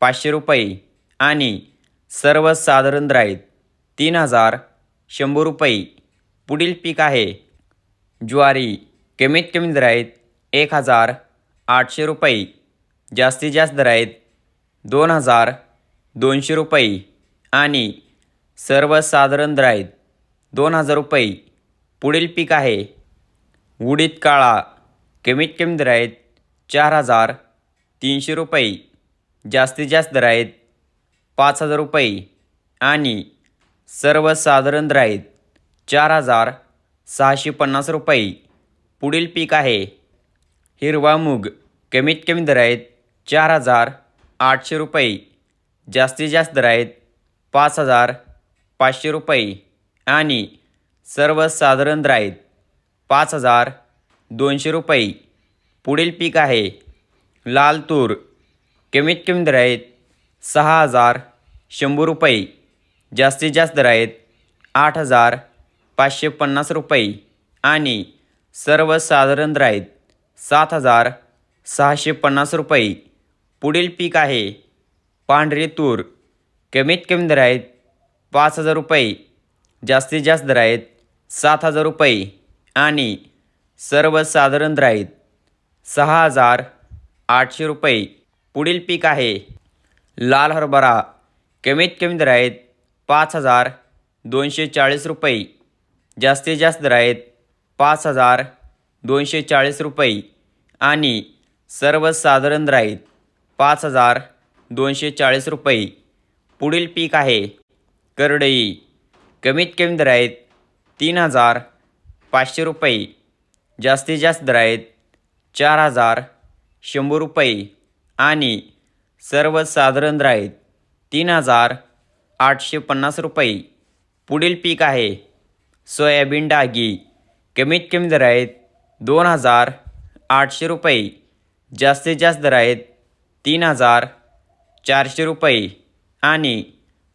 पाचशे रुपये आणि सर्वसाधारण राईत तीन हजार शंभर रुपये. पुढील पीक आहे ज्वारी कमीत कमी दराईत एक हजार आठशे रुपये. जास्तीत जास्त दराईत दोन हजार दोनशे रुपये आणि सर्वसाधारण दराईत दोन हजार रुपये. पुढील पीक आहे उडीद काळा कमीत कमी दराईत चार हजार तीनशे रुपये. जास्तीत जास्त दर आहेत पाच हजार रुपये आणि सर्वसाधारण दर आहेत चार हजार सहाशे पन्नास रुपये. पुढील पीक आहे. हिरवा मूग कमीत कमी दर आहेत चार हजार आठशे रुपये. जास्तीत जास्त दर आहेत पाच हजार पाचशे रुपये आणि सर्वसाधारण दर आहेत पाच हजार दोनशे रुपये. पुढील पीक आहे. लाल तूर कमीत कमी दर आहेत सहा हजार शंभर रुपये. जास्तीत जास्त दर आहेत आठ हजार पाचशे पन्नास रुपये. आणि सर्वसाधारण दर आहेत सात हजार सहाशे पन्नास रुपये. पुढील पीक आहे पांढरी तूर. कमीत कमी दर आहेत पाच हजार रुपये. जास्तीत जास्त दर आहेत सात हजार रुपये. आणि सर्वसाधारण दर आहेत सहा हजार आठशे रुपये. पुढील पीक आहे. लाल हरभरा. कमीत कमी दर आहेत पाच हजार दोनशे चाळीस रुपये. जास्तीत जास्त दर आहेत पाच हजार दोनशे चाळीस रुपये. आणि सर्वसाधारण दर आहेत पाच हजार दोनशे चाळीस रुपये. पुढील पीक आहे करडई. कमीत कमी दर आहेत तीन हजार पाचशे रुपये. जास्तीत जास्त दर आहेत चार हजार शंभर रुपये. आणि सर्वसाधारण दर तीन हजार आठशे पन्नास रुपये. पुढील पीक आहे सोयाबीन डागी. कमीत कमी दर आहेत दोन हजार आठशे रुपये. जास्तीत जास्त दर आहेत तीन हजार चारशे रुपये. आणि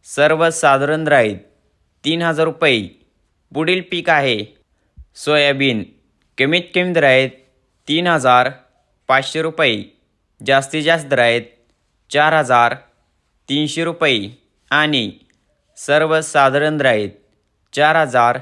सर्वसाधारण दर आहेत तीन हजार रुपये. पुढील पीक आहे सोयाबीन. कमीत कमी दर आहेत तीन हजार पाचशे रुपये. जास्तीत जास्त दर आहेत चार हजार तीनशे रुपये आणि सर्वसाधारण दर आहेत चार हजार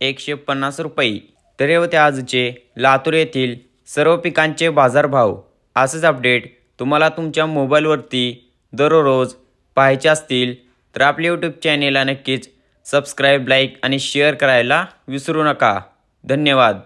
एकशे पन्नास रुपये. तर हे होते आजचे लातूर येथील सर्व पिकांचे बाजारभाव. असंच अपडेट तुम्हाला तुमच्या मोबाईलवरती दररोज पाहायचे असतील. तर आपल्या यूट्यूब चॅनेलला नक्कीच सबस्क्राईब लाईक आणि शेअर करायला विसरू नका. धन्यवाद.